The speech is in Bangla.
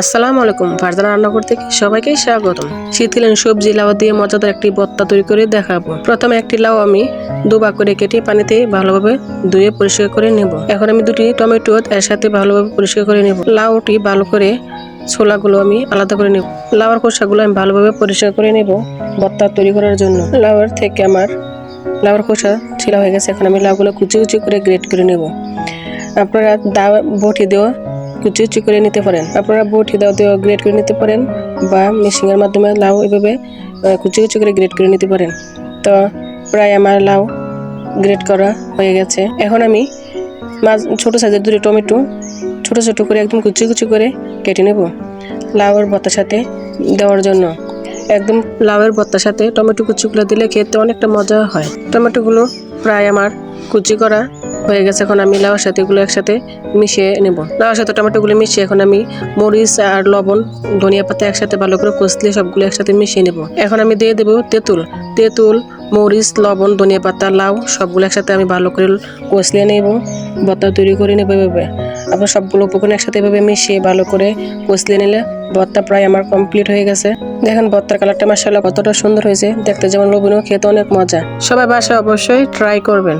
আসসালামু আলাইকুম। ফারজানা রান্নাঘর থেকে সবাইকে স্বাগতম। শীতকালীন সবজি লাউ দিয়ে মজাদার একটি ভর্তা তৈরি করে দেখাবো। প্রথমে একটি লাউ আমি দুবার করে কেটে পানিতে ভালোভাবে ধুয়ে পরিষ্কার করে নেব। এখন আমি দুটি টমেটো এর সাথে ভালোভাবে পরিষ্কার করে নেব। লাউটি ভালো করে ছোলাগুলো আমি আলাদা করে নেব। লাউর খোসাগুলো আমি ভালোভাবে পরিষ্কার করে নেব ভর্তা তৈরি করার জন্য। লাউয়ের থেকে আমার লাউর খোসা ছিলা হয়ে গেছে। এখন আমি লাউগুলো কুচি কুচি করে গ্রেট করে নেব। আপনারা দা বটি দেওয়া কুচি কুচি করে নিতে পারেন। আপনারা বটি দাও দেওয়া গ্রেড করে নিতে পারেন বা মেশিনের মাধ্যমে লাউ এভাবে কুচি কুচি করে গ্রেড করে নিতে পারেন। তো প্রায় আমার লাউ গ্রেড করা হয়ে গেছে। এখন আমি মাছ ছোটো সাইজের দুটো টমেটো ছোটো ছোটো করে একদম কুচি কুচি করে কেটে নেব লাউয়ের ভর্তার সাথে দেওয়ার জন্য। একদম লাউয়ের ভর্তার সাথে টমেটো কুচিগুলো দিলে খেতে অনেকটা মজা হয়। টমেটোগুলো প্রায় আমার কুচি করা হয়ে গেছে, এখন আমি লাউয়ের সাথে এগুলো একসাথে মিশিয়ে নেব। লাউয়ের সাথে টমেটোগুলো মিশিয়ে এখন আমি মরিচ আর লবণ, ধনিয়া পাতা একসাথে ভালো করে কষলে সবগুলো একসাথে মিশিয়ে নেব। এখন আমি দিয়ে দেবো তেঁতুল। তেঁতুল, মরিচ, লবণ, ধনিয়া পাতা, লাউ সবগুলো একসাথে আমি ভালো করে কষলে নেব, ভর্তা তৈরি করে নেব এভাবে। আবার সবগুলো উপকরণ একসাথে এভাবে মিশিয়ে ভালো করে কষলে নিলে ভর্তা প্রায় আমার কমপ্লিট হয়ে গেছে। দেখেন ভর্তার কালারটা মাসাল্লাহ কতটা সুন্দর হয়েছে, দেখতে যেমন লোভনীয় খেতে অনেক মজা। সবাই বাসায় অবশ্যই ট্রাই করবেন।